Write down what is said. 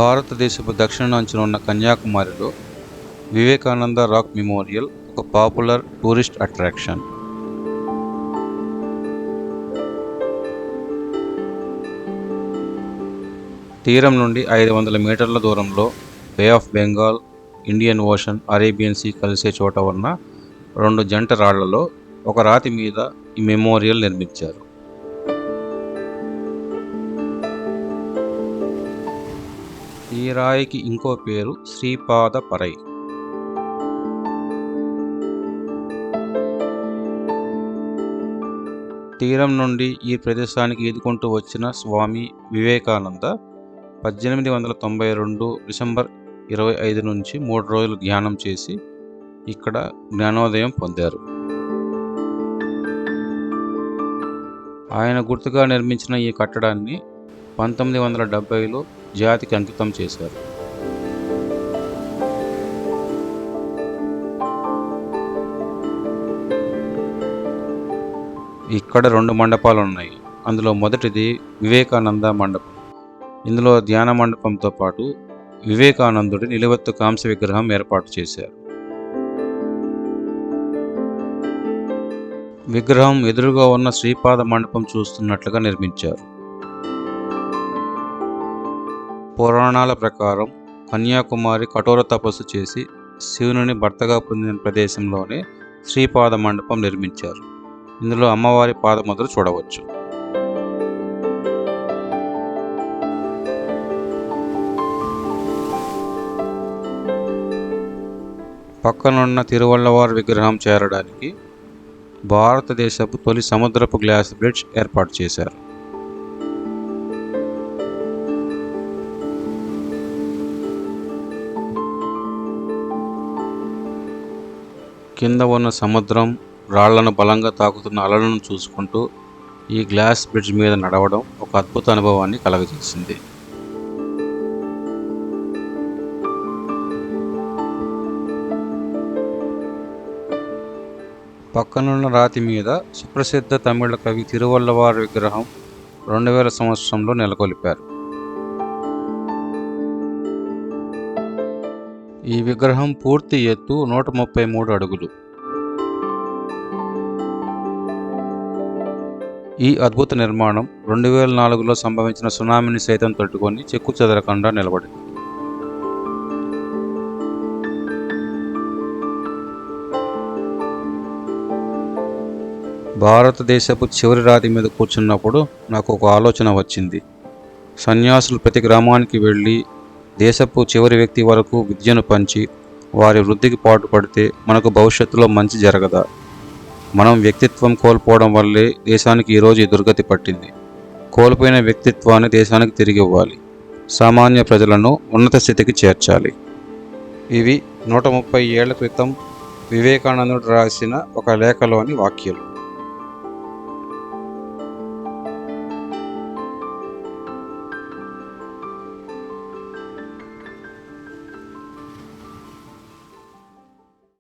భారతదేశపు దక్షిణ అంచున ఉన్న కన్యాకుమారిలో వివేకానంద రాక్ మెమోరియల్ ఒక పాపులర్ టూరిస్ట్ అట్రాక్షన్. తీరం నుండి ఐదు వందల మీటర్ల దూరంలో bay of Bengal Indian ocean Arabian sea కలిసే చోట ఉన్న రెండు జంట రాళ్ళలో ఒక రాతి మీద ఈ మెమోరియల్ నిర్మించారు. ఈ రాయికి ఇంకో పేరు శ్రీపాద పరై. తీరం నుండి ఈ ప్రదేశానికి ఈదుకుంటూ వచ్చిన స్వామి వివేకానంద పద్దెనిమిది వందల తొంభై రెండు డిసెంబర్ ఇరవై ఐదు నుంచి మూడు రోజులు ధ్యానం చేసి ఇక్కడ జ్ఞానోదయం పొందారు. ఆయన గుర్తుగా నిర్మించిన ఈ కట్టడాన్ని పంతొమ్మిది వందల డెబ్బైలో జాతికి అంకితం చేశారు. ఇక్కడ రెండు మండపాలు ఉన్నాయి. అందులో మొదటిది వివేకానంద మండపం. ఇందులో ధ్యాన మండపంతో పాటు వివేకానందుడి నిలువెత్తు కాంస్య విగ్రహం ఏర్పాటు చేశారు. విగ్రహం ఎదురుగా ఉన్న శ్రీపాద మండపం చూస్తున్నట్లుగా నిర్మించారు. పురాణాల ప్రకారం కన్యాకుమారి కఠోర తపస్సు చేసి శివుని భర్తగా పొందిన ప్రదేశంలోనే శ్రీపాద మండపం నిర్మించారు. ఇందులో అమ్మవారి పాదముద్ర చూడవచ్చు. పక్కనున్న తిరువళ్ళవారి విగ్రహం చేరడానికి భారతదేశపు తొలి సముద్రపు గ్లాస్ బ్రిడ్జ్ ఏర్పాటు చేశారు. కింద ఉన్న సముద్రం రాళ్ళను బలంగా తాకుతున్న అలలను చూసుకుంటూ ఈ గ్లాస్ బ్రిడ్జ్ మీద నడవడం ఒక అద్భుత అనుభవాన్ని కలగజేసింది. పక్కనున్న రాతి మీద సుప్రసిద్ధ తమిళ కవి తిరువల్లవారి విగ్రహం రెండు వేల సంవత్సరంలో నెలకొల్పారు. ఈ విగ్రహం పూర్తి ఎత్తు నూట ముప్పై మూడు అడుగులు. ఈ అద్భుత నిర్మాణం రెండు వేల నాలుగులో సంభవించిన సునామీని సైతం తట్టుకొని చెక్కు చెదరకుండా నిలబడింది. భారతదేశపు చివరి రాతి మీద కూర్చున్నప్పుడు నాకు ఒక ఆలోచన వచ్చింది. సన్యాసులు ప్రతి గ్రామానికి వెళ్ళి దేశపు చివరి వ్యక్తి వరకు విద్యను పంచి వారి వృద్ధికి పాటుపడితే మనకు భవిష్యత్తులో మంచి జరగదా? మనం వ్యక్తిత్వం కోల్పోవడం వల్లే దేశానికి ఈరోజు ఈ దుర్గతి పట్టింది. కోల్పోయిన వ్యక్తిత్వాన్ని దేశానికి తిరిగి ఇవ్వాలి. సామాన్య ప్రజలను ఉన్నత స్థితికి చేర్చాలి. ఇవి నూట ముప్పై ఏళ్ళ క్రితం వివేకానందుడు రాసిన ఒక లేఖలోని వాక్యాలు.